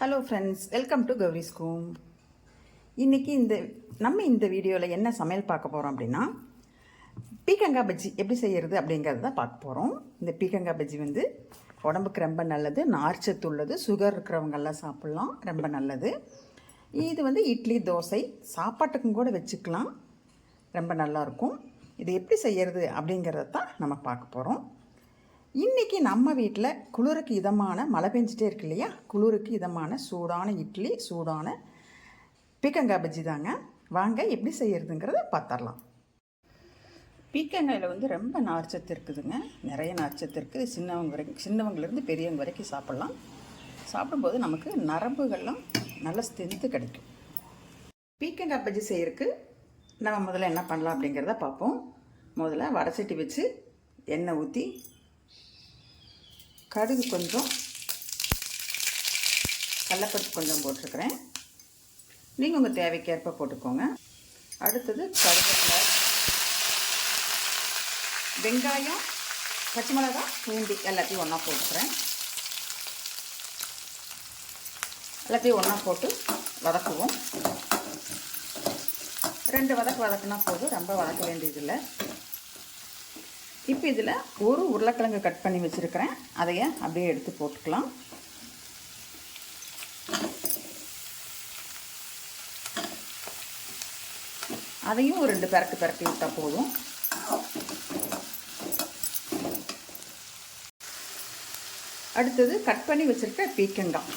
Hello friends welcome to Gowri ஸ்கூம் இன்றைக்கி இந்த நம்ம இந்த வீடியோவில் என்ன சமையல் பார்க்க போகிறோம் அப்படின்னா பீக்கங்காய் பஜ்ஜி எப்படி செய்கிறது அப்படிங்கிறத தான் பார்க்க போகிறோம் இந்த பீக்கங்காய் பஜ்ஜி வந்து உடம்புக்கு ரொம்ப நல்லது நார்ச்சத்து உள்ளது சுகர் இருக்கிறவங்கெல்லாம் சாப்பிட்லாம் ரொம்ப நல்லது. இது வந்து இட்லி தோசை சாப்பாட்டுக்கும் கூட வச்சுக்கலாம் ரொம்ப நல்லாயிருக்கும் இது எப்படி செய்கிறது அப்படிங்கிறத தான் நம்ம பார்க்க போகிறோம் இன்றைக்கி நம்ம வீட்டில் குளிருக்கு இதமான மழை பெஞ்சிட்டே இருக்கு இல்லையா? குளிருக்கு இதமான சூடான இட்லி சூடான பீக்கங்காய் பஜ்ஜி தாங்க. வாங்க எப்படி செய்கிறதுங்கிறத பார்த்துடலாம் பீக்கங்காயில் வந்து ரொம்ப நார்ச்சத்து இருக்குதுங்க. நிறைய நார்ச்சத்து இருக்குது. சின்னவங்க வரைக்கும் சின்னவங்கலேருந்து பெரியவங்க வரைக்கும் சாப்பிட்லாம். சாப்பிடும்போது நமக்கு நரம்புகள்லாம் நல்ல ஸ்ட்ரென்த்து கிடைக்கும். பீக்கங்காய் பஜ்ஜி செய்கிறதுக்கு நம்ம முதல்ல என்ன பண்ணலாம் அப்படிங்கிறத பார்ப்போம் முதல்ல வடசட்டி வச்சு எண்ணெய் ஊற்றி கடுகு கொஞ்சம் கடலப்பருப்பு கொஞ்சம் போட்டிருக்கிறேன். நீங்கள் உங்கள் தேவைக்கேற்ப போட்டுக்கோங்க. அடுத்தது கருவேப்பிலை வெங்காயம் பச்சை மிளகா பூண்டி எல்லாத்தையும் ஒன்றா போட்டுக்கிறேன். எல்லாத்தையும் ஒன்றா போட்டு வதக்குவோம். ரெண்டு வதக்கு வதக்குனா போதும். ரொம்ப வதக்க வேண்டியதில்லை. இப்போ இதில் ஒரு உருளைக்கிழங்கு கட் பண்ணி வச்சுருக்கிறேன். அதையே அப்படியே எடுத்து போட்டுக்கலாம். அதையும் ஒரு ரெண்டு பரட்டு பரட்டி விட்டால் போதும். அடுத்தது கட் பண்ணி வச்சுருக்க பீக்கங்காய்.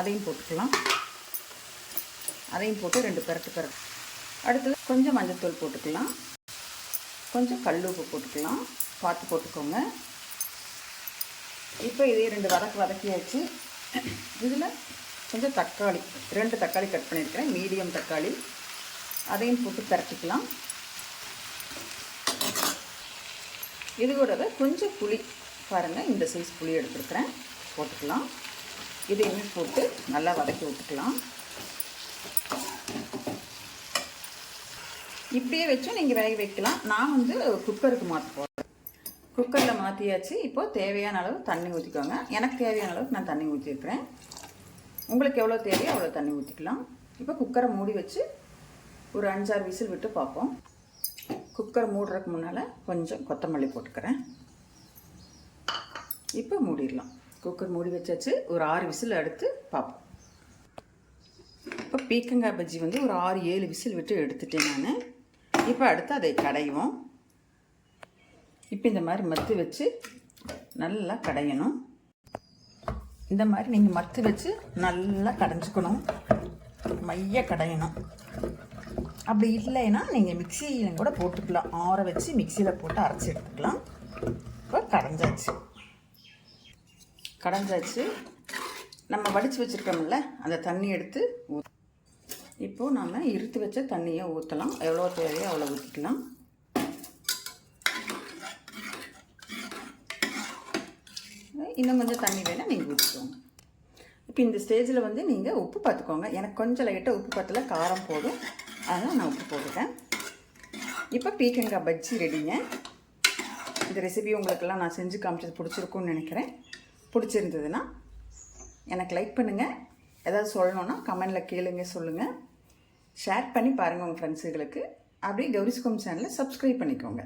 அதையும் போட்டுக்கலாம். அதையும் போட்டு ரெண்டு பரட்டு பரட்டு. அடுத்தது கொஞ்சம் மஞ்சத்தூள் போட்டுக்கலாம். கொஞ்சம் கல் உப்பு போட்டுக்கலாம். பார்த்து போட்டுக்கோங்க. இப்போ இதே ரெண்டு வதக்கு வதக்கியாச்சு. இதில் கொஞ்சம் தக்காளி ரெண்டு தக்காளி கட் பண்ணியிருக்கிறேன். மீடியம் தக்காளி. அதையும் போட்டு பரட்டிக்கலாம். இது கூடவே கொஞ்சம் புளி பாருங்கள் இந்த சைஸ் புளி எடுத்துருக்குறேன். போட்டுக்கலாம். இதையுமே போட்டு நல்லா வதக்கி விட்டுக்கலாம். இப்படியே வச்சும் நீங்கள் வேக வைக்கலாம். நான் வந்து குக்கருக்கு மாற்ற போகிறேன் குக்கரில் மாற்றியாச்சு இப்போது தேவையான அளவு தண்ணி ஊற்றிக்கோங்க எனக்கு தேவையான அளவுக்கு நான் தண்ணி ஊற்றிருக்கிறேன் உங்களுக்கு எவ்வளோ தேவையோ அவ்வளோ தண்ணி ஊற்றிக்கலாம் இப்போ குக்கரை மூடி வச்சு ஒரு அஞ்சாறு விசில் விட்டு பார்ப்போம். குக்கர் மூடுறதுக்கு முன்னால் கொஞ்சம் கொத்தமல்லி போட்டுக்கிறேன். இப்போ மூடிடலாம். குக்கர் மூடி வச்சாச்சு. ஒரு ஆறு விசில் எடுத்து பார்ப்போம். இப்போ பீக்கங்காய் பஜ்ஜி வந்து ஒரு ஆறு ஏழு விசில் விட்டு எடுத்துட்டேன் நான். இப்போ அடுத்து அதை கடைவோம். இப்போ இந்த மாதிரி மத்து வச்சு நல்லா கடையணும். இந்த மாதிரி நீங்கள் மத்து வச்சு நல்லா கடைஞ்சிக்கணும். மைய கடையணும். அப்படி இல்லைன்னா நீங்கள் மிக்சியில் கூட போட்டுக்கலாம். ஆற வச்சு மிக்சியில் போட்டு அரைச்சி எடுத்துக்கலாம். இப்போ கடைஞ்சாச்சு. கடைஞ்சாச்சு. நம்ம வடித்து வச்சுருக்கோம்ல அந்த தண்ணி எடுத்து ஊ இப்போது நம்ம இருத்து வச்ச தண்ணியை ஊற்றலாம் எவ்வளோ தேவையோ அவ்வளோ ஊற்றிக்கலாம் இன்னும் கொஞ்சம் தண்ணி வேணால் நீங்கள் ஊற்றிக்கோங்க இப்போ இந்த ஸ்டேஜில் வந்து நீங்கள் உப்பு பார்த்துக்கோங்க. எனக்கு கொஞ்சம் லைட்டாக உப்பு பத்தல காரம் போதும். அதனால் நான் உப்பு போட்டுட்டேன். இப்போ பீக்கங்காய் பஜ்ஜி ரெடிங்க. இந்த ரெசிபி உங்களுக்கெல்லாம் நான் செஞ்சு காமிச்சது பிடிச்சிருக்குன்னு நினைக்கிறேன். பிடிச்சிருந்ததுன்னா எனக்கு லைக் பண்ணுங்கள் ஏதாவது சொல்லணுன்னா கமெண்டில் கேளுங்க சொல்லுங்கள் ஷேர் பண்ணி பாருங்கள் உங்கள் ஃப்ரெண்ட்ஸுகளுக்கு அப்படியே கௌரிஸ்கோம் சேனலை சப்ஸ்கிரைப் பண்ணிக்கோங்க.